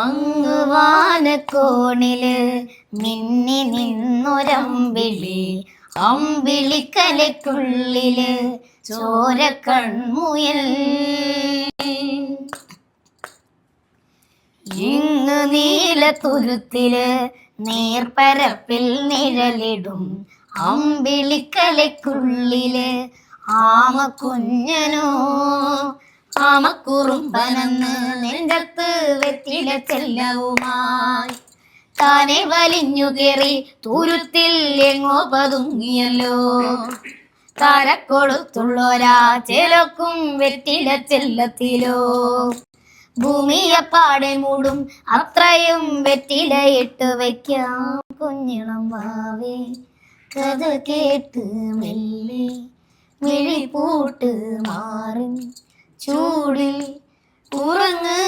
അങ്ങുവാനക്കോണിൽ മിന്നി നിന്നൊരമ്പിളി. അമ്പിളിക്കലയ്ക്കുള്ളിൽ ചോരക്കൺമുയൽ. ഇങ്ങ് നീല തുരുത്തിൽ നീർപ്പരപ്പിൽ നിഴലിടും. അമ്പിളിക്കലയ്ക്കുള്ളിൽ കുഞ്ഞനോ ആമക്കുറുമ്പനെന്ന് നെഞ്ചത്ത് വെറ്റില ചെല്ലവുമായി താനെ വലിഞ്ഞു കയറി തുരുത്തിൽ എങ്ങോ പതുങ്ങിയല്ലോ. താരക്കൊടുത്തുള്ളോരാ ചെലക്കും വെറ്റില ചെല്ലത്തിലോ ഭൂമിയപ്പാടെ മൂടും അത്രയും വെറ്റില ഇട്ട് വയ്ക്കാം. കുഞ്ഞിളം വാവേ കഥ കേട്ട് മെല്ലെ മിഴിപ്പൂട്ട് മാറും. ചൂടിൽ ഉറങ്ങ്